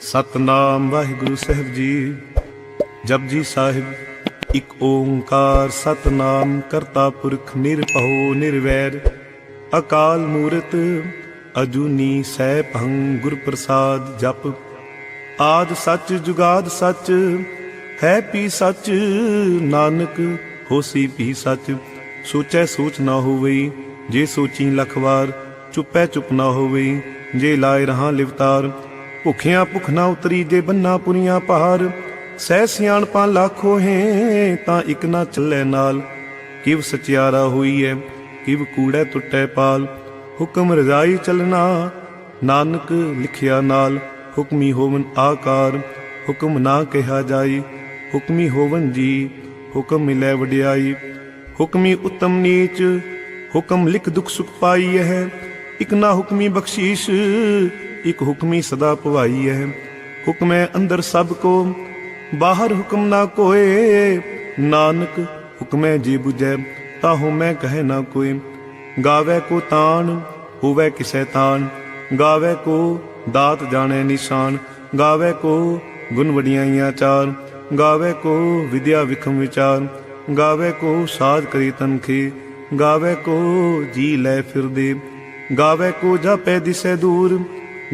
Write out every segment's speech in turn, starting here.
ਸਤਨਾਮ ਵਾਹਿਗੁਰੂ ਸਾਹਿਬ ਜੀ। ਜਪਜੀ ਸਾਹਿਬ, ਇੱਕ ਓੰਕਾਰ ਸਤਨਾਮ ਕਰਤਾ ਪੁਰਖ ਨਿਰਭਉ ਨਿਰਵੈਰ। ਅਕਾਲ ਮੂਰਤ ਅਜੂਨੀ ਸੈਭੰ ਗੁਰ ਪ੍ਰਸਾਦ ਜਪ। ਆਦ ਸੱਚ ਜੁਗਾਦ ਸੱਚ, ਹੈ ਪੀ ਸੱਚ ਨਾਨਕ, ਹੋਸੀ ਪੀ ਸੱਚ। ਸੋਚੈ ਸੋਚ ਨਾ ਹੋਵਈ ਜੇ ਸੋਚੀ ਲਖਵਾਰ, ਚੁੱਪੈ ਚੁੱਪ ਨਾ ਹੋਵਈ ਜੇ ਲਾਇ ਰਹਾ ਲਿਵਤਾਰ। ਭੁਖਿਆਂ ਭੁਖ ਨਾ ਉਤਰੀ ਜੇ ਬੰਨਾ ਪੁਰੀਆਂ ਪਹਾਰ ਸਹਿ ਸਿਆਣਪਾਂ ਲੱਖੋ ਹੈ, ਤਾਂ ਇਕ ਨਾ ਚੱਲੇ ਨਾਲ। ਕਿਵ ਸਚਿਆਰਾ ਹੋਈ ਹੈ ਕਿਵ ਕੂੜੈ ਟੁੱਟੈ ਪਾਲ। ਹੁਕਮ ਰਜ਼ਾਈ ਚਲਣਾ, ਨਾਨਕ ਲਿਖਿਆ ਨਾਲ। ਹੁਕਮੀ ਹੋਵਨ ਆਕਾਰ, ਹੁਕਮ ਨਾ ਕਿਹਾ ਜਾਈ। ਹੁਕਮੀ ਹੋਵਨ ਜੀ, ਹੁਕਮ ਮਿਲੈ ਵਡਿਆਈ। ਹੁਕਮੀ ਉਤਮ ਨੀਚ, ਹੁਕਮ ਲਿਖ ਦੁਖ ਸੁਖ ਪਾਈ ਹੈ ਇਕ ਨਾ ਹੁਕਮੀ ਬਖਸ਼ੀਸ਼ ਇਕ ਹੁਕਮੀ ਸਦਾ ਭਵਾਈ ਹੈ। ਹੁਕਮੈ ਅੰਦਰ ਸਭ ਕੋ, ਬਾਹਰ ਹੁਕਮ ਨਾ ਕੋਏ। ਨਾਨਕ, ਹੁਕਮੈ ਜੀ 부ਜੈ ਤਾਹੂ ਮੈਂ ਕਹੇ ਨਾ ਕੋਈ ਗਾਵੇ ਕੋ ਤਾਣ, ਹੋਵੇ ਕਿਸੈ ਤਾਣ। ਗਾਵੇ ਕੋ ਦਾਤ ਜਾਣੈ ਨਿਸ਼ਾਨ। ਗਾਵੇ ਕੋ ਗੁਣ ਵਡਿਆਈਆਂ ਚਾਰ। ਗਾਵੇ ਕੋ ਵਿਦਿਆ ਵਿਖਮ ਵਿਚਾਰ। ਗਾਵੇ ਕੋ ਸਾਜ ਕਰੀ ਤਨਖੀ ਗਾਵੇ ਕੋ ਜੀ ਲੈ ਫਿਰਦੇ। ਗਾਵੇ ਕੋ ਜਾਪੈ ਦਿਸੈ ਦੂਰ।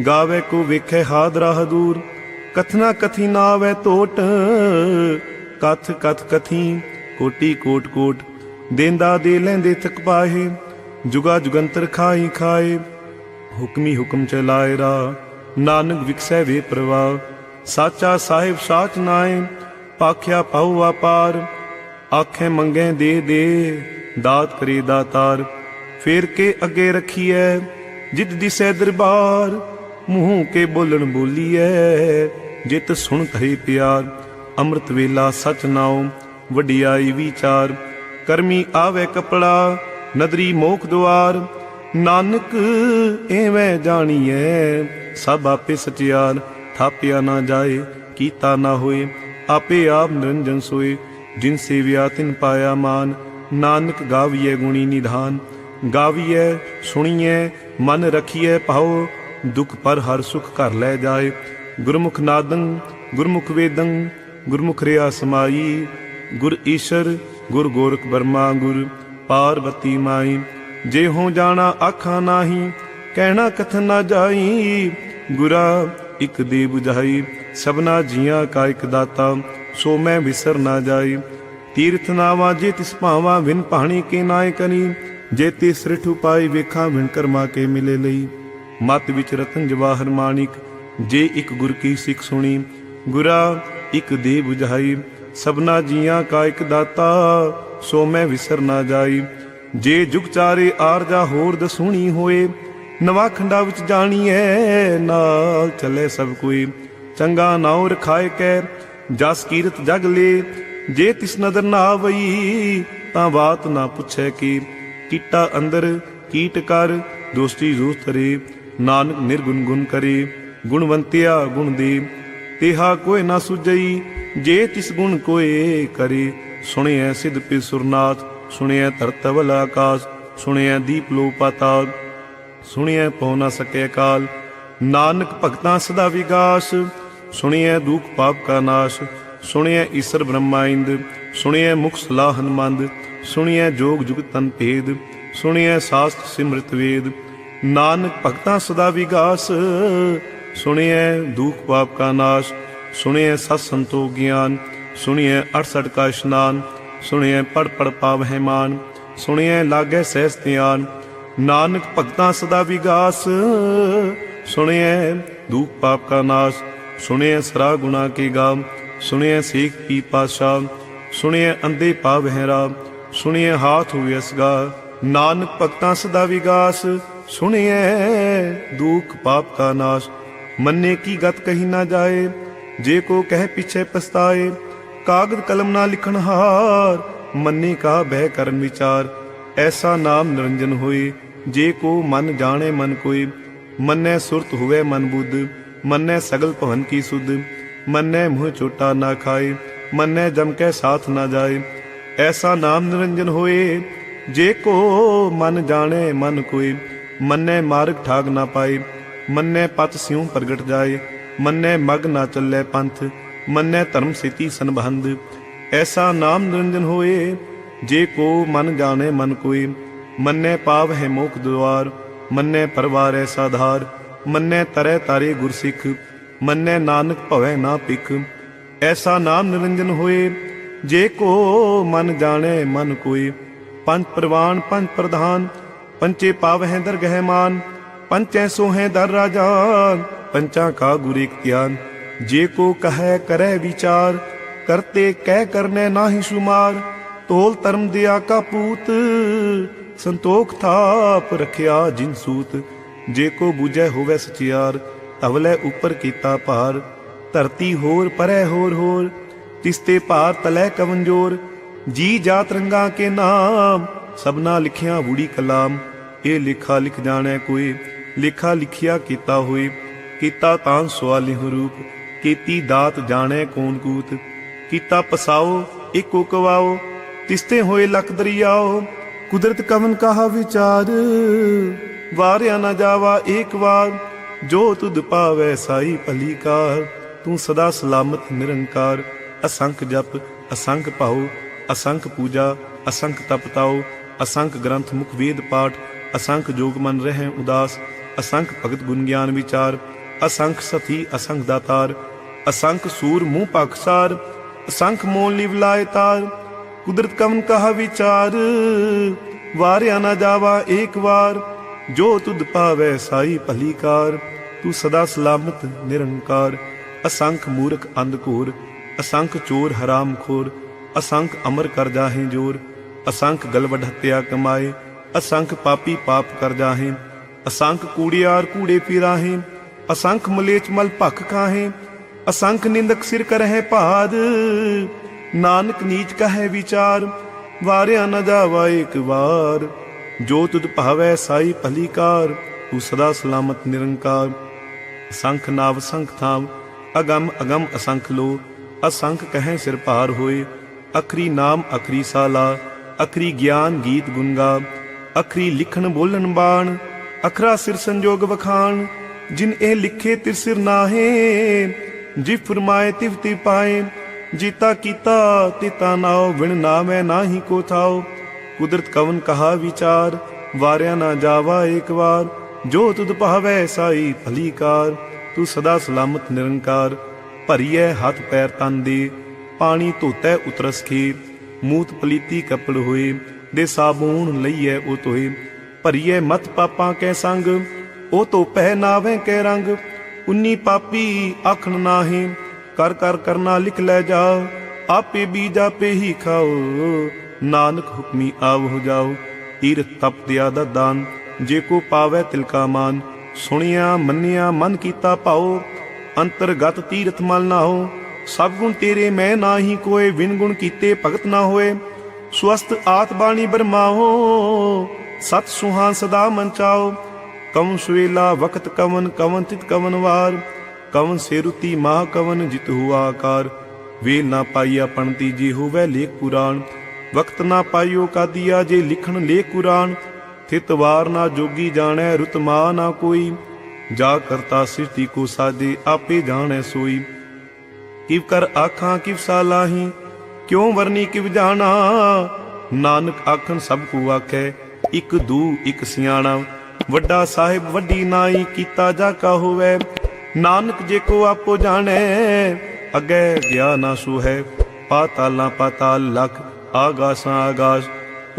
ਗਾਵੇ ਕੋ ਵੇਖੈ ਹਾਦਰਾ ਹਦੂਰ ਕਥਨਾ ਕਥੀ ਨਾ ਆਵੈ ਟੋਟ ਕਥ ਕਥ ਕਥੀ, ਕੋਟੀ ਕੋਟ ਕੋਟ, ਦੇਂਦਾ ਦੇ ਲੈਂਦੇ ਥਕ ਪਾਹੇ, ਜੁਗਾ ਜੁਗੰਤਰ ਖਾਈ ਖਾਏ। ਹੁਕਮੀ ਹੁਕਮ ਚਲਾਏ ਰਾ, ਨਾਨਕ ਵਿਕਸੈ ਵੇ ਪ੍ਰਵਾਹ ਸਾਚਾ ਸਾਹਿਬ ਸਾਚ ਨਾਏ, ਪਾਖਿਆ ਪਾਉ ਆਪਾਰ ਆਖੇ ਮੰਗੇ ਦੇ ਦੇ, ਦਾਤ ਕਰੇ ਦਾਤਾਰ। ਫੇਰ ਕੇ ਅੱਗੇ ਰਖੀਐ, ਜਿਤ ਦਿਸੈ ਦਰਬਾਰ। ਮੂੰਹ ਕੇ ਬੋਲਣ ਬੋਲੀਐ ਜਿਤ ਸੁਣ ਕਹੇ ਪਿਆਰ, ਅੰਮ੍ਰਿਤ ਵੇਲਾ ਸਚ ਨਾਉ, ਵਡਿਆਈ ਵਿਚਾਰ। ਕਰਮੀ ਆਵੇ ਕਪੜਾ, ਨਦਰੀ ਮੋਖ ਦੁਆਰ। ਨਾਨਕ ਐਵੇਂ ਜਾਣੀਐ, ਸਭ ਆਪੇ ਸਚਿਆਰ। ਥਾਪਿਆ ਨਾ ਜਾਏ, ਕੀਤਾ ਨਾ ਹੋਏ, ਆਪੇ ਆਪ ਨਿਰੰਜਨ ਸੋਏ। ਜਿਨ ਸੇਵਿਆ ਤਿਨ ਪਾਇਆ ਮਾਨ, ਨਾਨਕ ਗਾਵੀਐ ਗੁਣੀ ਨਿਧਾਨ। ਗਾਵੀਐ, ਸੁਣੀਐ, ਮਨ ਰਖੀਐ ਭਾਉ ਦੁਖ ਪਰ ਹਰ ਸੁਖ ਘਰ ਲੈ ਜਾਏ। ਗੁਰਮੁਖ ਨਾਦੰ, ਗੁਰਮੁਖ ਵੇਦੰ, ਗੁਰਮੁਖ ਰਿਆ ਸਮਾਈ। ਗੁਰ ਈਸ਼ਰ, ਗੁਰ ਗੋਰਖ ਬਰਮਾ ਗੁਰ ਪਾਰਵਤੀ ਮਾਈ। ਜੇ ਹੋ ਜਾਣਾ ਆਖਾਂ ਨਾਹੀ, ਕਹਿਣਾ ਕਥਨ ਨਾ ਜਾਈ। ਗੁਰਾ ਇਕ ਦੇ 부ਝਾਈ ਸਭਨਾ ਜੀਆਂ ਕਾ ਇਕ ਦਾਤਾ। ਸੋ ਮੈਂ ਵਿਸਰ ਨਾ ਜਾਈ। ਤੀਰਥ ਨਾਵਾ ਜੇ ਤਿਸ ਭਾਵਾ, ਵਿਨ ਪਾਣੀ ਕੇ ਨਾਏ ਕਨੀ। ਜੇ ਤਿਸ ਰਿਠ ਉਪਾਈ ਵੇਖਾਂ ਵਿਣ ਕਰਮਾ ਕੇ ਮਿਲੇ ਲਈ। ਮਤ ਵਿੱਚ ਰਤਨ ਜਵਾਹਰ ਮਾਣਿਕ, ਜੇ ਇੱਕ ਗੁਰ ਕੀ ਸਿੱਖ ਸੁਣੀ, ਗੁਰਾ ਇੱਕ ਦੇ 부ਝਾਈ ਸਭਨਾ ਜੀਆਂ ਕਾ ਇਕ ਦਾਤਾ, ਸੋ ਮੈਂ ਵਿਸਰ ਨਾ ਜਾਈ। ਜੇ ਜੁਗ ਚਾਰੇ ਆਰਜਾ ਹੋਰ ਦਸੂਣੀ ਹੋਏ, ਨਵਾ ਖੰਡਾ ਵਿੱਚ ਜਾਣੀਐ, ਨਾਲ ਚੱਲੇ ਸਭ ਕੋਈ। ਚੰਗਾ ਨਾਉ ਰਖਾਏ ਕੈ, ਜਸ ਕੀਰਤ ਜਗ ਲੇ, ਜੇ ਤਿਸ ਨਦਰ ਨਾ ਆਵਈ ਤਾਂ ਬਾਤ ਨਾ ਪੁੱਛੈ ਕੀ। ਕੀਟਾ ਅੰਦਰ ਕੀਟ ਕਰ, ਦੋਸਤੀ ਦੋਸਤ ਰੇ ਨਾਨਕ ਨਿਰਗੁਣ ਗੁਣ ਕਰੇ, ਗੁਣਵੰਤਿਆ ਗੁਣ ਦੇ। ਤੇਹਾ ਕੋਇ ਨਾ ਸੁਜਈ ਜੇ ਤਿਸ ਗੁਣ ਕੋਏ ਕਰੇ। ਸੁਣਿਐ ਸਿਧ ਪੇ ਸੁਰਨਾਥ, ਸੁਣਿਐ ਧਰਤਵਲ ਆਕਾਸ਼, ਸੁਣਿਐ ਦੀਪ ਲੋ ਪਾਤਾਲ ਸੁਣਿਐ ਪਉ ਨਾ ਸਕੈ ਕਾਲ ਨਾਨਕ ਭਗਤਾਂ ਸਦਾ ਵਿਗਾਸ। ਸੁਣਿਐ ਦੁਖ ਪਾਪ ਕਾ ਨਾਸ਼, ਸੁਣਿਐ ਈਸ਼ਰ ਬ੍ਰਹਮਾਇੰਦ, ਸੁਣਿਐ ਮੁਖ ਸਲਾਹ ਹਨਮੰਦ, ਸੁਣਿਐ ਜੋਗ ਜੁਗ ਤਨ ਭੇਦ, ਸੁਣਿਐ ਸਾਸਤ ਸਿਮ੍ਰਿਤ ਵੇਦ। ਨਾਨਕ ਭਗਤਾਂ ਸਦਾ ਵਿਗਾਸ, ਸੁਣਿਐ ਦੁਖ ਪਾਪ ਕਾ ਨਾਸ਼, ਸੁਣਿਐ ਸਤ ਸੰਤੋ ਗਿਆਨ, ਸੁਣਿਐ 68 ਕਾ ਇਸ਼ਨਾਨ, ਸੁਣਿਐ ਪੜ ਪੜ ਪਾਵਹਿ ਮਾਨ ਸੁਣਿਐ ਲਾਗੈ ਸਹਿਸ ਧਿਆਨ। ਨਾਨਕ ਭਗਤਾਂ ਸਦਾ ਵਿਗਾਸ, ਸੁਣਿਐ ਦੁਖ ਪਾਪ ਕਾ ਨਾਸ਼, ਸੁਣਿਐ ਸਰਾ ਗੁਨਾ ਕੀ ਗਾਮ, ਸੁਣਿਐ ਸੇਖ ਪੀ ਪਾਸ਼ਾ ਸੁਣਿਐ ਅੰਦੇ ਪਾਵਹਿ ਰਾਮ, ਸੁਣਿਐ ਹਾਥ ਹੋਇ ਅਸਗਾ। ਨਾਨਕ ਭਗਤਾਂ ਸਦਾ ਵਿਗਾਸ ਸੁਣਿਐ, ਦੁਖ ਪਾਪ ਕਾ ਨਾਸ਼। ਮੰਨੇ ਕੀ ਗਤ ਕਹੀ ਨਾ ਜਾਏ, ਜੇ ਕੋ ਕਹਿ ਪਿਛੇ ਪਸਤਾਏ ਕਾਗਦ ਕਲਮ ਨਾ ਲਿਖਣ ਹਾਰ, ਮੰਨੇ ਕਾ ਬਹਿ ਕਰਨ ਵਿਚਾਰ। ਐਸਾ ਨਾਮ ਨਿਰੰਜਨ ਹੋਏ, ਜੇ ਕੋ ਮਨ ਜਾਣੇ ਮਨ ਕੋਈ ਮੰਨੈ ਸੁਰਤ ਹੋਵੇ ਮਨ ਬੁੱਧ, ਮੰਨੈ ਸਗਲ ਭਵਨ ਕੀ ਸੁਧ। ਮੰਨੈ ਮੂੰਹ ਚੋਟਾ ਨਾ ਖਾਏ, ਮੰਨੈ ਜਮ ਕੈ ਸਾਥ ਨਾ ਜਾਏ। ਐਸਾ ਨਾਮ ਨਿਰੰਜਨ ਹੋਏ, ਜੇ ਕੋ ਮਨ ਜਾਣੇ ਮਨ ਕੋਈ ਮੰਨੇ ਮਾਰਗ ਠਾਗ ਨਾ ਪਾਏ, ਮੰਨੇ ਪਤ ਸਿਉ ਪ੍ਰਗਟ ਜਾਏ, ਮੰਨੇ ਮਗ ਨਾ ਚੱਲੇ ਪੰਥ, ਮੰਨੇ ਧਰਮ ਸੇਤੀ ਸੰਬੰਧ। ਐਸਾ ਨਾਮ ਨਿਰੰਜਨ ਹੋਏ, ਜੇ ਕੋ ਮਨ ਜਾਣੇ ਮਨ ਕੋਏ, ਮੰਨੇ ਪਾਵ ਹੈ ਮੋਖ ਦੁਆਰ, ਮੰਨੇ ਪਰਵਾਰ ਐਸਾ ਧਾਰ ਮੰਨੈ ਤਰੈ ਤਾਰੇ ਗੁਰਸਿੱਖ, ਮੰਨੈ ਨਾਨਕ ਭਵੈ ਨਾ ਪਿਖ ਐਸਾ ਨਾਮ ਨਿਰੰਜਨ ਹੋਏ, ਜੇ ਕੋ ਮਨ ਜਾਣੇ ਮਨ ਕੋਏ ਪੰਜ ਪ੍ਰਵਾਨ ਪੰਜ ਪ੍ਰਧਾਨ ਪੰਚੇ ਪਾਵ ਹੈ ਦਰਗਹਿ ਮਾਨ ਪੰਚੈ ਸੋ ਹੈ ਦਰ ਰਾਜਾਨ ਪੰਚਾਂ ਕਾ ਗੁਰ ਇਖਤਿਆਨ ਜੇ ਕੋ ਕਹੈ ਕਰੈ ਵਿਚਾਰ ਕਰਤੇ ਕਹਿ ਕਰਨੇ ਨਾਹੀ ਸੁਮਾਰ ਤੋਲ ਧਰਮ ਦਿਆ ਕਾ ਪੂਤ ਸੰਤੋਖ ਥਾਪ ਰਖਿਆ ਜਿਨ ਸੂਤ ਜੇ ਕੋ ਬੁਝੈ ਹੋਵੇ ਸਚਿਆਰ ਤਵਲੇ ਉੱਪਰ ਕੀਤਾ ਭਾਰ ਧਰਤੀ ਹੋਰ ਪਰੈ ਹੋਰ ਹੋਰ ਤਿਸਤੇ ਭਾਰ ਤਲੈ ਕਵੰਜੋਰ ਜੀ ਜਾਤ ਰੰਗਾ ਕੇ ਨਾਮ ਸਭਨਾ ਲਿਖਿਆ ਬੁੜੀ ਕਲਾਮ ਇਹ ਲਿਖਾ ਲਿਖ ਜਾਣੈ ਕੋਈ, ਲਿਖਾ ਲਿਖਿਆ ਕੀਤਾ ਹੋਏ ਕੀਤਾ ਤਾਂ ਸਵਾਲਿ ਰੂਪ ਕੀਤੀ ਦਾਤ ਜਾਣੈ ਕੌਣ ਕੂਤ, ਕੀਤਾ ਪਸਾਓ, ਇੱਕੋ ਕਵਾਓ, ਤਿਸਤੇ ਹੋਏ ਲਖ ਦਰਿਆਓ, ਕੁਦਰਤ ਕਵਨ ਕਹਾ ਵਿਚਾਰ, ਵਾਰਿਆ ਨਾ ਜਾਵਾ ਏਕ ਵਾਰ, ਜੋ ਤੁਧ ਪਾਵੈ ਸਾਈ ਭਲੀ ਕਾਰ ਤੂੰ ਸਦਾ ਸਲਾਮਤ ਨਿਰੰਕਾਰ, ਅਸੰਖ ਜਪ, ਅਸੰਖ ਭਾਉ, ਅਸੰਖ ਪੂਜਾ, ਅਸੰਖ ਤਪਤਾਉ ਅਸੰਖ ਗ੍ਰੰਥ ਮੁਖ ਵੇਦ ਪਾਠ ਅਸੰਖ ਜੋਗ ਮਨ ਰਹਿ ਉਦਾਸ ਅਸੰਖ ਭਗਤ ਗੁਣ ਗਿਆਨ ਵਿਚਾਰ ਅਸੰਖ ਸਤੀ ਅਸੰਖ ਦਾਤਾਰ ਅਸੰਖ ਸੂਰ ਮੂੰਹ ਪਖਸਾਰ ਅਸੰਖ ਮੋਲ ਲਿਵ ਲਾਇ ਤਾਰ ਕੁਦਰਤ ਕਵਨ ਕਹਾ ਵਿਚਾਰ ਵਾਰਿਆ ਨਾ ਜਾਵਾ ਏਕ ਵਾਰ ਜੋ ਤੁਧ ਪਾਵੈ ਸਾਈ ਭਲੀ ਕਾਰ ਤੂੰ ਸਦਾ ਸਲਾਮਤ ਨਿਰੰਕਾਰ ਅਸੰਖ ਮੂਰਖ ਅੰਧਕੂਰ ਅਸੰਖ ਚੋਰ ਹਰਾਮ ਖੋਰ ਅਸੰਖ ਅਮਰ ਕਰ ਜਾਹੇ ਜੋਰ ਅਸੰਖ ਗਲਵਡ ਹੱਤਿਆ ਕਮਾਏ ਅਸੰਖ ਪਾਪੀ ਪਾਪ ਕਰ ਜਾਹੇ, ਅਸੰਖ ਕੂੜਿਆਰ ਕੂੜੇ ਪੀਰਾਹੇ, ਅਸੰਖ ਮਲੇਚ ਮਲ ਭਖ ਕਾਹੇ ਅਸੰਖ ਨਿੰਦਕ ਸਿਰ ਕਰਹਿ ਭਾਦ, ਨਾਨਕ ਨੀਚ ਕਹੈ ਵਿਚਾਰ, ਵਾਰਿਆ ਨ ਜਾਵਾ ਏਕ ਵਾਰ, ਜੋ ਤੁਧ ਭਾਵੈ ਸਾਈ ਭਲੀ ਤੂੰ ਸਦਾ ਸਲਾਮਤ ਨਿਰੰਕਾਰ। ਸੰਖ ਨਾਵ ਸੰਖ ਥਾਮ ਅਗੰਮ ਅਗੰਮ ਅਸੰਖ ਲੋ, ਅਸੰਖ ਕਹੈ ਸਿਰ ਭਾਰ ਹੋਏ, ਅਖਰੀ ਨਾਮ ਅਖਰੀ ਸਾਲਾ, ਅਖਰੀ ਗਿਆਨ ਗੀਤ ਗੁੰਗਾ ਅਖਰੀ ਲਿਖਣ ਬੋਲਣ ਬਾਣ, ਅਖਰਾ ਸਿਰ ਸੰਜੋਗ ਵਖਾਣ, ਜਿਨ ਇਹ ਲਿਖੇ ਤਿਰ ਸਿਰ ਨਾਹੇ ਜੀ ਫਰਮਾਏ ਤਿਵ ਤੀ ਪਾਏ, ਜੀਤਾ ਕੀਤਾ ਤਿਤਾ ਨਾਉ, ਵਿਣ ਨਾਮੈ ਨਾਹੀ ਕੋ ਥਾਉ। ਕੁਦਰਤ ਕਵਨ ਕਹਾ ਵਿਚਾਰ, ਵਾਰਿਆ ਨਾ ਜਾਵਾ ਏਕ ਵਾਰ, ਜੋ ਤੁਧ ਭਾਵੈ ਸਾਈ ਭਲੀ ਕਾਰ। ਤੂੰ ਸਦਾ ਸਲਾਮਤ ਨਿਰੰਕਾਰ, ਭਰੀਐ ਹੱਥ ਪੈਰ ਤਨ ਦੇ, ਪਾਣੀ ਧੋਤੈ ਉਤਰਸ ਖੇ ਮੂਤ ਪਲੀਤੀ ਕਪੜ ਹੋਏ। ਦੇ ਸਾਬੂਣ ਲਈਐ ਉਹ ਤੋਏ ਭਰੀਐ ਮਤ ਪਾਪਾਂ ਕੈ ਸੰਗ, ਉਹ ਤੋ ਪਹਿ ਨਾਵੇਂ ਕੈ ਰੰਗ। ਉਨੀ ਪਾਪੀ ਆਖਣ ਨਾਹੀ, ਕਰ ਕਰ ਕਰਨਾ ਲਿਖ ਲੈ ਜਾਓ ਆਪੇ ਬੀਜ ਪੇ ਹੀ ਖਾਓ, ਨਾਨਕ ਹੁਕਮੀ ਆਵ ਹੋ ਜਾਓ। ਤੀਰਥ ਤਪ ਦਿਆ ਦਾ ਦਾਨ, ਜੇ ਕੋ ਪਾਵੈ ਤਿਲਕਾ ਮਾਨ। ਸੁਣਿਆ, ਮੰਨਿਆ, ਮਨ ਕੀਤਾ ਭਾਉ ਅੰਤਰਗਤ ਤੀਰਥ ਮਲ ਨਾ ਹੋ ਸਭ ਗੁਣ ਤੇਰੇ ਮੈਂ ਨਾਹੀ ਕੋਏ ਵਿਨ ਗੁਣ ਕੀਤੇ ਭਗਤ ਨਾ ਹੋਏ। ਸਵਸਤ ਆਤ ਬਾਣੀ ਬਰਮਾਓ, ਸਤ ਸੁਹਾਨ ਸਦਾ ਮੰਚਾਓ ਕਵਨ ਸੁਵੇਲਾ ਵਕਤ ਕਵਨ ਕਵਨ ਤਿਤ ਕਵਨ ਵਾਰ। ਕਵਨ ਸੇਰੁਤੀ ਮਹਾ ਕਵਨ ਜਿਤ ਹੁਆ ਆਕਾਰ। ਵੇਲ ਨਾ ਪਾਈਆ ਪਣਤੀ ਜੀ ਹੋਵੇ ਲੇਖ ਪੁਰਾਣ। ਵਕਤ ਨਾ ਪਾਈਓ ਕਾਦੀਆ ਜੇ ਲਿਖਣ ਲੇਖ ਕੁਰਾਨ। ਥਿਤ ਵਾਰ ਨਾ ਜੋਗੀ ਜਾਣੈ ਰੁਤ ਮਾ ਨਾ ਕੋਈ। ਜਾ ਕਰਤਾ ਸਿਰਤੀ ਕੋ ਸਾਜੇ ਆਪੇ ਜਾਣੈ ਸੋਈ। ਕਿਵ ਕਰ ਆਖਾਂ ਕਿਵ ਸਾਲਾਹੀ ਕਿਉ ਵਰਨੀ ਕਿ ਜਾਣਾ? ਨਾਨਕ ਆਖਣ ਸਭ ਕੋ ਆਖੈ, ਇਕ ਦੂ, ਇਕ ਸਿਆਣਾ। ਵੱਡਾ ਸਾਹਿਬ ਵੱਡੀ ਨਾਈ ਕੀਤਾ ਜਾ ਕਾ ਹੋਵੇ। ਨਾਨਕ ਜੇ ਕੋ ਆਪੋ ਜਾਣੈ, ਅਗੈ ਗਿਆ ਨਾ ਸੋ ਪਾਤਾਲਾਂ ਪਾਤਾਲ ਲਖ, ਆਗਾਸਾਂ ਆਗਾਸ।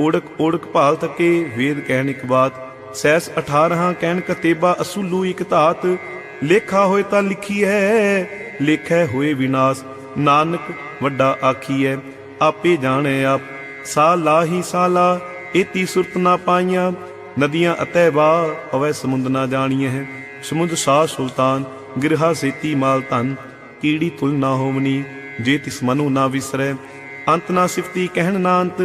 ਓੜਕ ਓੜਕ ਭਾਲ ਤਕੇ ਵੇਦ ਕਹਿਣ ਇਕ ਬਾਤ। ਸੈਸ 18 ਕਹਿਣ ਕਤੇਬਾ ਅਸੂਲੂ ਇਕ ਧਾਤ। ਲੇਖਾ ਹੋਏ ਤਾਂ ਲਿਖੀ ਹੈ ਲੇਖੈ ਹੋਏ ਵਿਨਾਸ਼। ਨਾਨਕ ਵੱਡਾ ਆਖੀਐ, ਆਪੇ ਜਾਣੈ ਆਪ। ਸਾ ਲਾਹੀ ਸਾਲਾ ਏਤੀ ਸੁਰਤ ਨਾ ਪਾਈਆਂ। ਨਦੀਆਂ ਅਤੈ ਵਾ ਅਵੈ ਸਮੁੰਦ ਨਾ ਜਾਣੀਐ। ਹੈ ਸਮੁੰਦ ਸਾਹ ਸੁਲਤਾਨ, ਗਿਰਹਾ ਸੇਤੀ ਮਾਲ ਧਨ। ਕੀੜੀ ਤੁਲ ਨਾ ਹੋਵਨੀ, ਜੇ ਤਿਸ ਮਨੂ ਨਾ ਵਿਸਰੈ। ਅੰਤ ਨਾ ਸਿਫਤੀ ਕਹਿਣ ਨਾ ਅੰਤ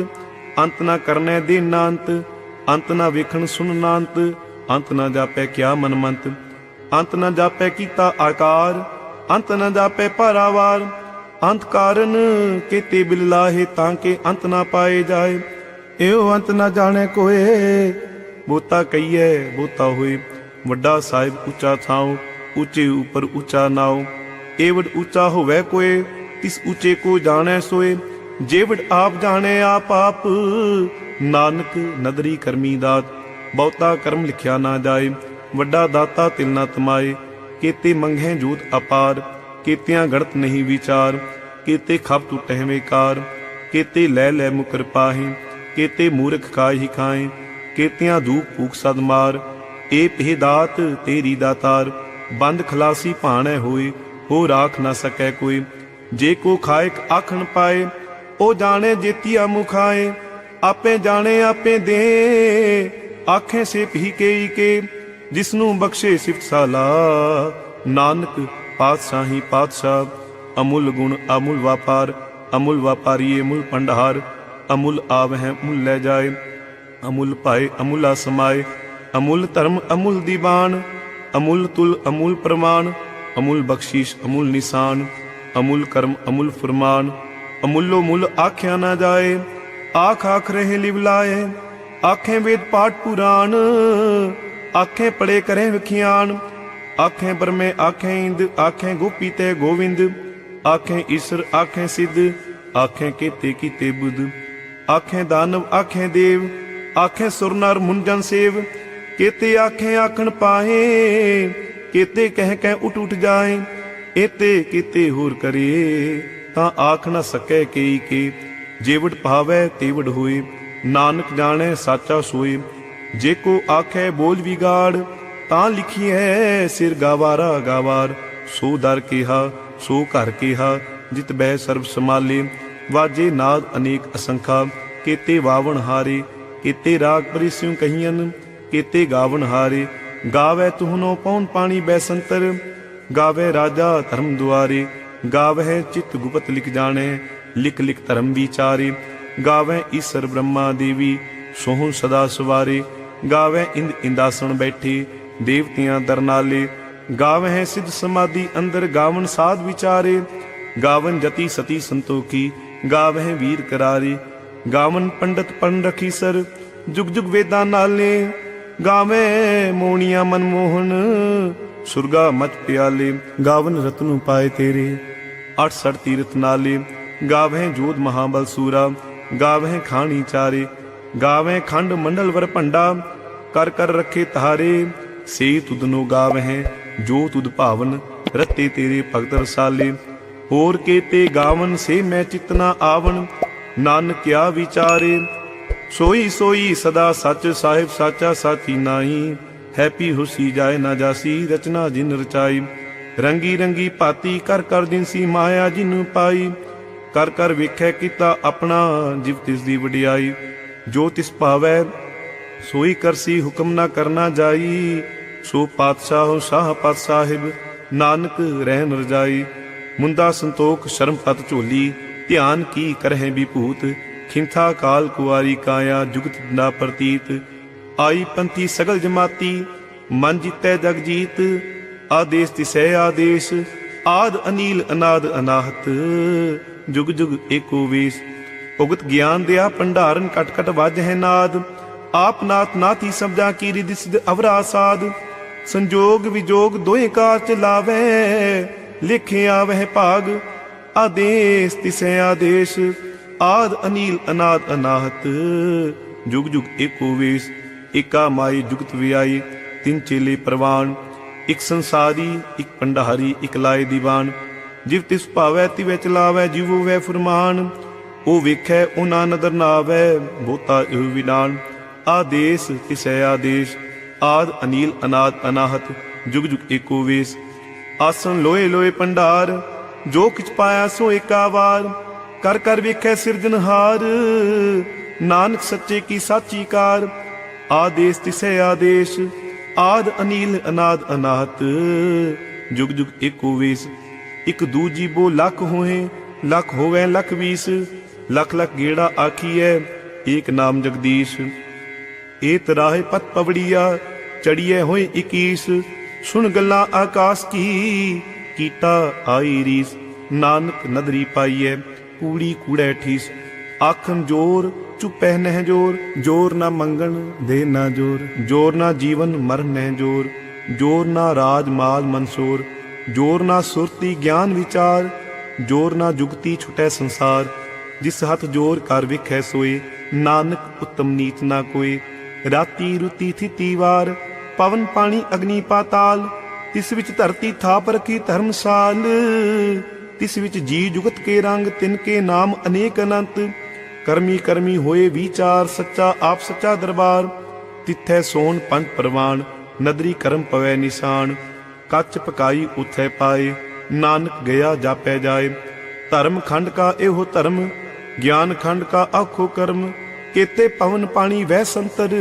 ਅੰਤ ਨਾ ਕਰਨੈ ਦੇ ਨਾ ਅੰਤ ਅੰਤ ਨਾ ਵੇਖਣ ਸੁਣ ਨਾ ਅੰਤ ਅੰਤ ਨਾ ਜਾਪੈ ਕਿਆ ਮਨਮੰਤ। ਅੰਤ ਨਾ ਜਾਪੈ ਕੀਤਾ ਆਕਾਰ, ਅੰਤ ਨਾ ਜਾਪੈ ਭਾਰਾਵਾਰ ਅੰਤ ਕਾਰਨ ਕੀਤੇ ਬਿਲ ਲਾਹੇ ਤਾਂ ਕਿ ਅੰਤ ਨਾ ਪਾਏ ਜਾਏ। ਇਹੋ ਅੰਤ ਨਾ ਜਾਣੇ ਕੋਏ, ਬੋਤਾ ਕਈਐ ਬੋਤਾ ਹੋਏ। ਵੱਡਾ ਸਾਹਿਬ ਉੱਚਾ ਥਾਉ, ਉੱਚੇ ਉਪਰ ਉੱਚਾ ਨਾਉ। ਏਵਡ ਉੱਚਾ ਹੋਵੇ ਕੋਏ, ਤਿਸ ਉੱਚੇ ਕੋ ਜਾਣੈ ਸੋਏ। ਜੇਵੜ ਆਪ ਜਾਣੈ ਆਪ ਆਪ, ਨਾਨਕ ਨਦਰੀ ਕਰਮੀ ਦਾਤ। ਬਹੁਤਾ ਕਰਮ ਲਿਖਿਆ ਨਾ ਜਾਏ, ਵੱਡਾ ਦਾਤਾ ਤਿਲ ਨਾ ਤਮਾਏ। ਕੀਤੇ ਮੰਘੇ ਜੂਤ ਅਪਾਰ। ਕੀਤਿਆਂ ਗੜਤ ਨਹੀਂ ਵਿਚਾਰ, ਕੀਤੇ ਖਪ ਟੁਟਹਿ ਵੇਕਾਰ ਕੀਤੇ ਲੈ ਲੈ ਮੁਕਰ ਪਾਹੀ, ਕੀਤੇ ਮੂਰਖ ਖਾਈ ਖਾਏ, ਕੀਤਿਆਂ ਧੂਪ ਭੂਖ ਸਦ ਮਾਰ, ਏ ਪਹਿ ਦਾਤ ਤੇਰੀ ਦਾਤਾਰ, ਬੰਦ ਖਲਾਸੀ ਭਾਣੈ ਹੋਏ, ਹੋ ਰਾਖ ਨਾ ਸਕੈ ਕੋਈ, ਜੇ ਕੋ ਖਾਇਕ ਆਖਣ ਪਾਏ ਉਹ ਜਾਣੇ ਜੇਤੀਆ ਮੁਖਾਏ ਆਪੇ ਜਾਣੇ ਆਪੇ ਦੇ, ਆਖੇ ਸੇ ਪੀ ਕੇ ਕੇ ਜਿਸ ਨੂੰ ਬਖਸ਼ੇ ਸਿਫਤ ਸਾਲਾ, ਨਾਨਕ ਪਾਤਸ਼ਾਹੀ ਪਾਤਸ਼ਾਹ, ਅਮੁੱਲ ਗੁਣ, ਅਮੁੱਲ ਵਪਾਰ, ਅਮੁੱਲ ਵਪਾਰੀਏ ਮੁੱਲ ਭੰਡਾਰ, ਅਮੁੱਲ ਆਵਹਿ ਮੁੱਲ ਲੈ ਜਾਏ, ਅਮੁੱਲ ਪਾਏ, ਅਮੁੱਲਾ ਸਮਾਏ, ਅਮੁੱਲ ਧਰਮ, ਅਮੁੱਲ ਦੀਵਾਨ, ਅਮੁੱਲ ਤੁਲ, ਅਮੁੱਲ ਪ੍ਰਮਾਨ ਅਮੁੱਲ ਬਖਸ਼ੀਸ਼, ਅਮੁੱਲ ਨਿਸ਼ਾਨ, ਅਮੁੱਲ ਕਰਮ, ਅਮੁੱਲ ਫਰਮਾਨ, ਅਮੁੱਲੋ ਮੁੱਲ ਆਖਿਆ ਨਾ ਜਾਏ, ਆਖ ਆਖ ਰਹੇ ਲਿਵ ਲਾਏ, ਆਖੇ ਵੇਦ ਪਾਠ ਪੁਰਾਣ, ਆਖੇ ਪੜੇ ਕਰੇ ਵਿਖਿਆਨ ਆਖੇ ਬਰਮੇ, ਆਖੇ ਇੰਦ, ਆਖੇ ਗੋਪੀ ਤੇ ਗੋਵਿੰਦ। ਆਖੇ ਈਸ਼ਰ, ਆਖੇ ਸਿੱਧ, ਆਖੇ ਕੀਤੇ ਕੀਤੇ ਬੁੱਧ। ਆਖੇ ਦਾਨਵ, ਆਖੇ ਦੇਵ, ਆਖੇ ਸੁਰ ਨਰ ਮੁੰਜਨ ਸੇਵ। ਕੀਤੇ ਆਖੇ ਆਖਣ ਪਾਏ ਕੀਤੇ ਕਹਿ ਕਹਿ ਉਟ ਉਟ ਜਾਏ। ਏਤੇ ਕੀਤੇ ਹੋਰ ਕਰੇ, ਤਾਂ ਆਖ ਨਾ ਸਕੈ ਕਈ ਕੇ। ਜੇਵੜ ਭਾਵੈ ਤੇਵੜ ਹੋਏ, ਨਾਨਕ ਜਾਣੈ ਸਾਚਾ ਸੋਏ। ਜੇ ਕੋ ਆਖੈ ਬੋਲ ਵਿਗਾੜ ਤਾਂ ਲਿਖੀਐ ਸਿਰ ਗਾਵਾਰਾ ਗਾਵਾਰ। ਸੋ ਦਰ ਕਿਹਾ, ਸੋ ਘਰ ਕਿਹਾ, ਜਿਤ ਬਹਿ ਸਰਬ ਸਮਾਲੇ ਵਾਜੇ ਨਾਦ ਅਨੇਕ ਅਸੰਖਾ, ਕੀਤੇ ਵਾਵਣ ਹਾਰੇ, ਕੀਤੇ ਰਾਗ ਪਰਿਸਿਉ ਕਹੀਨ ਕੀਤੇ ਗਾਵਣ ਹਾਰੇ। ਗਾਵੇ ਤੁਹਨੋ ਪੌਣ ਪਾਣੀ ਬੈਸੰਤਰ, ਗਾਵੇ ਰਾਜਾ ਧਰਮ ਦੁਆਰੇ। ਗਾਵਹਿ ਚਿਤ ਗੁਪਤ ਲਿਖ ਜਾਣੈ, ਲਿਖ ਲਿਖ ਧਰਮ ਵਿਚਾਰੇ। ਗਾਵੇ ਈਸ਼ਰ ਬ੍ਰਹਮਾ ਦੇਵੀ ਸੋਹਣ ਸਦਾ ਸਵਾਰੇ। ਗਾਵੇ ਇੰਦ ਇੰਦਾਸਣ ਬੈਠੇ ਦੇਵਤਿਆਂ ਦਰਨਾਲੇ ਗਾਵਹਿ ਸਿਧ ਸਮਾਧੀ ਅੰਦਰ ਗਾਵਨ ਸਾਧ ਵਿਚਾਰੇ। ਗਾਵਨ ਜਤੀ ਸਤੀ ਸੰਤੋਖੀ, ਗਾਵਹਿ ਵੀਰ ਕਰਾਰੇ। ਗਾਵਨ ਪੰਡਤ ਪਨ ਰਖੀ ਸਰ, ਜੁਗ ਜੁਗ ਵੇਦਾਂ ਨਾਲੇ। ਗਾਵੇਂ ਮੋਣੀਆਂ ਮਨਮੋਹਨ ਸੁਰਗਾ ਮਤ ਪਿਆਲੇ। ਗਾਵਨ ਰਤਨੁ ਪਾਏ ਤੇਰੇ 68 ਤੀਰਥ ਨਾਲੇ। ਗਾਵਹਿ ਜੋਧ ਮਹਾਬਲ ਸੂਰਾ, ਗਾਵਹਿ ਖਾਣੀ ਚਾਰੇ। ਗਾਵਹਿ ਖੰਡ ਮੰਡਲ ਵਰ ਭੰਡਾ, ਕਰ ਕਰ ਰੱਖੇ ਤਾਰੇ ਸੇ ਤੁਧ ਤੁਧਨੋ ਗਾਵਹਿ, ਜੋ ਤੁਧ ਭਾਵਨ ਰਤੇ ਤੇਰੇ ਭਗਤ ਰਸਾਲੇ। ਹੋਰ ਕੇਤੇ ਗਾਵਨ ਸੇ ਮੈਂ ਚਿਤਨਾ ਆਵਨ ਨਾਨਕ ਕਿਆ ਵਿਚਾਰੇ। ਸੋਈ ਸੋਈ ਸਦਾ ਸੱਚ ਸਾਹਿਬ ਸਾਚਾ ਸਾਥੀ ਨਾਹੀ, ਹੈਪੀ ਹੁਸੀ ਜਾਏ ਨਾ ਜਾਸੀ, ਰਚਨਾ ਜਿਨ ਰਚਾਈ। ਰੰਗੀ ਰੰਗੀ ਭਾਤੀ ਕਰ ਕਰ ਦਿਨਸੀ ਮਾਇਆ ਜਿਨ ਪਾਈ। ਕਰ ਕਰ ਵੇਖੈ ਕੀਤਾ ਆਪਣਾ ਜਿਵ ਤਿਸ ਦੀ ਵਡਿਆਈ। ਜੋ ਤਿਸ ਭਾਵੈ, ਸੋਈ ਕਰਸੀ ਹੁਕਮ ਨਾ ਕਰਨਾ ਜਾਈ। ਸੋ ਪਾਤਸ਼ਾਹ, ਸ਼ਾਹ ਪਤ ਸਾਹਿਬ, ਨਾਨਕ ਰਹਿਨ ਰਜਾਈ ਮੁੰਦਾ ਸੰਤੋਖ, ਸ਼ਰਮ ਪਤ ਝੋਲੀ, ਧਿਆਨ ਕੀ ਕਰਹਿ ਵਿਭੂਤ। ਖਿੰਥਾ ਕਾਲ ਕੁਵਾਰੀ ਕਾਇਆ, ਜੁਗਤ ਨਾ ਪ੍ਰਤੀਤ। ਆਈ ਪੰਥੀ ਸਗਲ ਜਮਾਤੀ, ਮਨ ਜਿਤੈ ਜਗ ਜੀਤ। ਆਦੇਸ ਤਿਸੈ ਆਦੇਸ਼, ਆਦ ਅਨੀਲ ਅਨਾਦ ਅਨਾਹਤ। ਜੁਗ ਜੁਗ ਏਕੋ ਵੇਸ, ਭੁਗਤ ਗਿਆਨ ਦਿਆ ਭੰਡਾਰਨ, ਕਟ ਕਟ ਵੱਜ ਹੈ ਨਾਦ। ਆਪ ਨਾਥ ਨਾਥੀ ਸਬਦਾ ਕੀ ਰਿਦ ਸਿਧ ਅਵਰਾ ਸਾਧ ਸੰਜੋਗ ਵਿਜੋਗ ਦੋਏ ਕਾਰ ਚ ਲਾਵੇ, ਲਿਖਿਆ ਵਹਿ ਭਾਗ, ਆਦੇਸ ਤਿਸੈ ਆਦੇਸ਼, ਆਦ ਅਨੀਲ ਅਨਾਦ ਅਨਾਹਤ। ਜੁਗ ਜੁਗ ਏਕੋ ਵੇਸ, ਏਕਾ ਮਾਈ ਜੁਗਤ ਵਿਆਈ ਤਿੰਨ ਚੇਲੇ ਪ੍ਰਵਾਨ, ਇਕ ਸੰਸਾਰੀ, ਇੱਕ ਪੰਡਹਾਰੀ ਇੱਕ ਲਾਏ ਦੀਵਾਨ। ਜਿਵ ਤਿਸ ਭਾਵੈ ਤਿਵੈ ਚਲਾਵੈ, ਜਿਵੋ ਵੈ ਫਰਮਾਨ, ਉਹ ਵੇਖੈ ਉਹਨਾਂ ਨਦਰ ਨਾ ਆਵੈ ਬੋਤਾ ਇਹ ਵਿਨਾਨ ਆਦੇਸ ਤਿਸੈ ਆਦੇਸ਼ ਆਦ ਅਨੀਲ ਅਨਾਦ ਅਨਾਹਤ, ਜੁਗ ਜੁਗ ਏਕੋ ਵੇਸ। ਆਸਨ ਲੋਏ ਲੋਏ ਪੰਡਾਰ ਜੋ ਕਿਛ ਪਾਇਆ ਸੋ ਏਕਾ ਵਾਰ। ਕਰ ਕਰ ਵੇਖੈ ਸਿਰਜਨਹਾਰ ਨਾਨਕ ਸੱਚੇ ਕੀ ਸਾਚੀ ਕਾਰ। ਆਦੇਸ ਤਿਸੈ ਆਦੇਸ਼, ਆਦ ਅਨੀਲ ਅਨਾਦ ਅਨਾਹਤ, ਜੁਗ ਜੁਗ ਏਕੋ ਵੇਸ। ਇਕ ਦੂਜੀ ਬੋ ਲੱਖ ਹੋਏ, ਲੱਖ ਹੋਵੇ ਲੱਖ ਵੀਸ। ਲੱਖ ਲੱਖ ਗੇੜਾ ਆਖੀਐ, ਏਕ ਨਾਮ ਜਗਦੀਸ਼। ਏ ਤਰਾਹੇ ਪਤ ਪਵੜੀਆ ਚੜੀਏ ਹੋਏ 21 ਸੁਣ ਗੱਲਾਂ ਆਕਾਸ਼ ਕੀ ਕੀਤਾ ਆਈ ਰੀਸ। ਨਾਨਕ ਨਦਰੀ ਪਾਈਐ, ਕੂੜੀ ਕੂੜੈ ਠੀਸ। ਆਖਨ ਜੋਰ ਚੁਪੈ ਨਹਿ ਜੋਰ। ਜੋਰ ਨਾ ਮੰਗਣ ਦੇ ਨਾ ਜੋਰ। ਜੋਰ ਨਾ ਜੀਵਨ, ਮਰਨ ਨਹਿ ਜੋਰ। ਜੋਰ ਨਾ ਰਾਜ, ਮਾਲ, ਮਨਸੂਰ। ਜੋਰ ਨਾ ਸੁਰਤੀ, ਗਿਆਨ, ਵਿਚਾਰ। ਜੋਰ ਨਾ ਜੁਗਤੀ, ਛੁਟੈ ਸੰਸਾਰ। ਜਿਸ ਹੱਥ ਜੋਰ ਕਰ ਵਿਖੈ ਸੋਏ। ਨਾਨਕ ਉਤਮ ਨੀਚ ਨਾ ਕੋਏ। ਰਾਤੀ ਰੁਤੀ ਥਿਤੀ ਵਾਰ ਪਵਨ ਪਾਣੀ ਅਗਨੀ ਪਾਤਾਲ, ਤਿਸ ਵਿੱਚ ਧਰਤੀ ਥਾਪ ਰਖੀ ਧਰਮਸਾਲ। ਤਿਸ ਵਿੱਚ ਜੀ ਜੁਗਤ ਕੇ ਰੰਗ, ਤਿਨ ਕੇ ਨਾਮ ਅਨੇਕ ਅਨੰਤ। ਕਰਮੀ ਕਰਮੀ ਹੋਏ ਵਿਚਾਰ, ਸੱਚਾ ਆਪ ਸੱਚਾ ਦਰਬਾਰ। ਤਿੱਥੈ ਸੋਨ ਪੰਜ ਪ੍ਰਵਾਨ, ਨਦਰੀ ਕਰਮ ਪਵੈ ਨਿਸ਼ਾਨ। ਕੱਚ ਪਕਾਈ ਉਥੈ ਪਾਏ, ਨਾਨਕ ਗਿਆ ਜਾਪੈ ਜਾਏ। ਧਰਮ ਖੰਡ ਕਾ ਇਹੋ ਧਰਮ, ਗਿਆਨ ਖੰਡ ਕਾ ਆਖੋ ਕਰਮ। ਕੀਤੇ ਪਵਨ ਪਾਣੀ ਵਹਿ ਸੰਤਰ,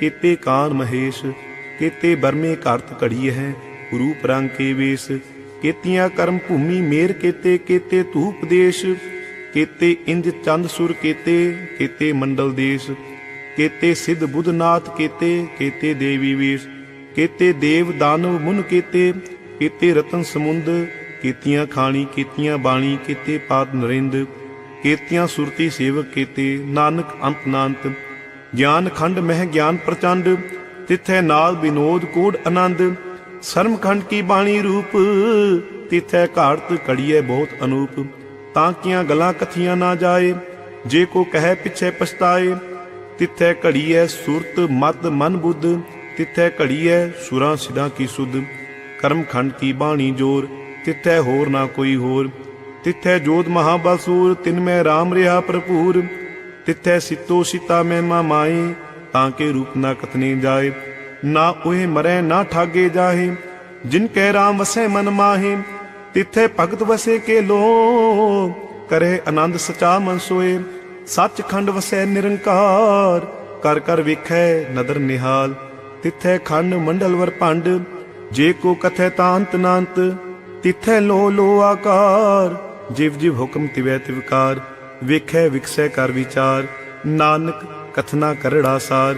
ਕੀਤੇ ਕਾਨ ਮਹੇਸ਼, ਕੀਤੇ ਬਰਮੇ ਘਰਤ ਘੜੀ ਹੈ, ਰੂਪ ਰੰਗ ਕੇ ਵੇਸ, ਕੀਤੀਆਂ ਕਰਮ ਭੂਮੀ ਮੇਰ ਕੀਤੇ ਕੀਤੇ ਧੂਪ ਦੇਸ਼, ਕੀਤੇ ਇੰਜ ਚੰਦ ਸੁਰ ਕੀਤੇ ਕੀਤੇ ਮੰਡਲ ਦੇਸ਼, ਕੀਤੇ ਸਿੱਧ ਬੁੱਧਨਾਥ ਕੀਤੇ ਕੀਤੇ ਦੇਵੀ ਵੇਸ਼, ਕੀਤੇ ਦੇਵ ਦਾਨਵ ਮੁਨ ਕੀਤੇ ਕੀਤੇ ਰਤਨ ਸਮੁੰਦ, ਕੀਤੀਆਂ ਖਾਣੀ, ਕੀਤੀਆਂ ਬਾਣੀ, ਕੀਤੇ ਪਾਦ ਨਰਿੰਦ ਕੇਤੀਆਂ ਸੁਰਤੀ ਸੇਵਕ ਕੀਤੇ, ਨਾਨਕ ਅੰਤ ਨਾਨਤ ਗਿਆਨ ਖੰਡ ਮਹਿ ਗਿਆਨ ਪ੍ਰਚੰਡ, ਤਿਥੈ ਨਾਲ ਵਿਨੋਦ ਕੋਡ ਆਨੰਦ, ਸਰਮ ਖੰਡ ਕੀ ਬਾਣੀ ਰੂਪ, ਤਿਥੈ ਘਾੜਤ ਕੜੀਏ ਬਹੁਤ ਅਨੂਪ, ਤਾਂ ਕੀਆਂ ਗਲਾਂ ਕਥੀਆਂ ਨਾ ਜਾਏ, ਜੇ ਕੋ ਕਹੈ ਪਿਛੇ ਪਛਤਾਏ, ਤਿੱਥੈ ਘੜੀਐ ਸੁਰਤ ਮਤ ਮਨ ਬੁੱਧ, ਤਿੱਥੈ ਘੜੀਐ ਸੁਰਾਂ ਸਿਧਾਂ ਕੀ ਸੁਧ, ਕਰਮ ਖੰਡ ਕੀ ਬਾਣੀ ਜੋਰ, ਤਿਥੈ ਹੋਰ ਨਾ ਕੋਈ ਹੋਰ ਤਿਥੈ ਜੋਤ ਮਹਾਬਲਸੂਰ, ਤਿਨ ਮੈਂ RAM ਰਿਹਾ ਭਰਪੂਰ। ਤਿਥੈ ਸਿੱਤੋ ਸੀਤਾ ਮਹਿਮਾ ਮਾਈ, ਤਾਂ ਕੇ ਰੂਪ ਨਾ ਕਥਨੇ ਜਾਏ। ਨਾ ਉਹੇ ਮਰੈ, ਨਾ ਠਾਗੇ ਜਾਹੇ, ਜਿਨ ਕੈ RAM ਵਸੈ ਮਨ ਮਾਹੇ। ਤਿਥੈ ਭਗਤ ਵਸੇ ਕੇ ਲੋ ਕਰੇ ਆਨੰਦ ਸਚਾ ਮਨ ਸੋਏ। ਸੱਚ ਖੰਡ ਵਸੈ ਨਿਰੰਕਾਰ, ਕਰ ਕਰ ਵੇਖੈ ਨਦਰ ਨਿਹਾਲ। ਤਿਥੈ ਖੰਡ ਮੰਡਲ ਵਰ ਭੰਡ, ਜੇ ਕੋ ਕਥੈ ਤਾਂਤ ਨਾਂਤ, ਤਿਥੈ ਲੋ ਲੋ ਆਕਾਰ। ਜਿਵ ਜਿਵ ਹੁਕਮ ਤਿਵੈ ਤਿਵਕਾਰ ਵੇਖੈ ਵਿਕਸੈ ਕਰ ਵਿਚਾਰ, ਨਾਨਕ ਕਥਨਾ ਕਰੜਾ ਸਾਰ।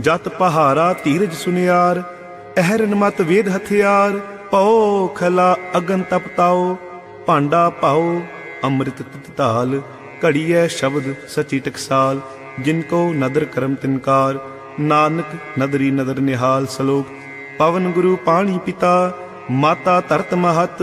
ਜਤ ਪਹਾਰਾ ਧੀਰਜ ਸੁਨਿਆਰ, ਅਹਰਨ ਮਤ ਵੇਦ ਹਥਿਆਰ, ਪਉ ਖਲਾ ਅਗਨ ਤਪਤਾਓ ਭਾਂਡਾ ਪਾਓ ਅੰਮ੍ਰਿਤ ਤਤਾਲ ਘੜੀਐ ਸ਼ਬਦ ਸਚੀ ਟਕਸਾਲ, ਜਿਨ ਕੋ ਨਦਰ ਕਰਮ ਤਿਨਕਾਰ ਨਾਨਕ ਨਦਰੀ ਨਦਰ ਨਿਹਾਲ ਸਲੋਕ, ਪਵਨ ਗੁਰੂ ਪਾਣੀ ਪਿਤਾ, ਮਾਤਾ ਧਰਤ ਮਹਤ